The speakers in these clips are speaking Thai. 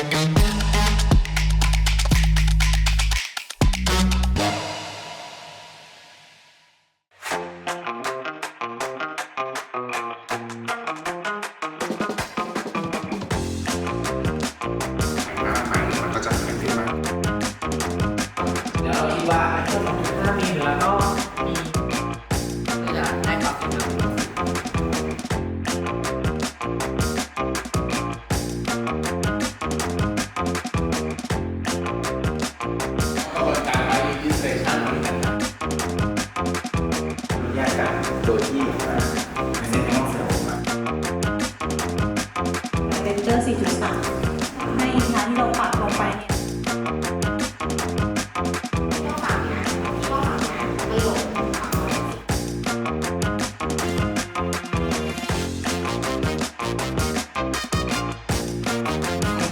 มันก็จะหายไปมากเดี๋ยวเราคิดว่า ดยที่อ่าไม่เซ็นให้ห้องเสริมมาเวนเจอร์4.3 ให้ทางที่เราปรับลงไปเนี่ย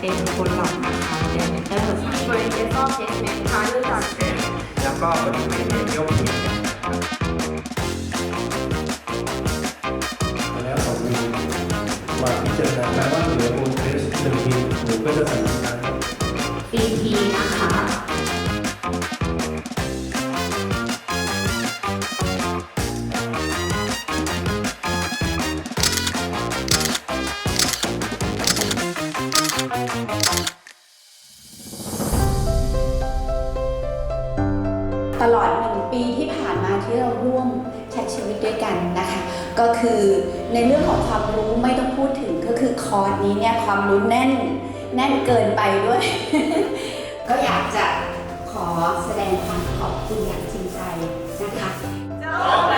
เป็นคนหลักนะคะเป็นเวนเจอร์บริเวณซอกเทสเมนต์ค่ะด้วยกันแล้วก็บริเวณโยก เหลือมูลเทสหนึ่งทีหนูก็จะใส่น้ำตาล CP นะคะ ตลอดหนึ่งปีที่ผ่านมาที่เราร่วม ช้ชีวิตด้วยกันนะคะ ก็คือในเรื่องของความรู้ไม่ต้องพูดถึงก็คือคอร์สนี้เนี่ยความรู้แน่นแน่นเกินไปด้วย ก็อยากจะขอแสดงความขอบคุณอย่างจริงใจนะคะ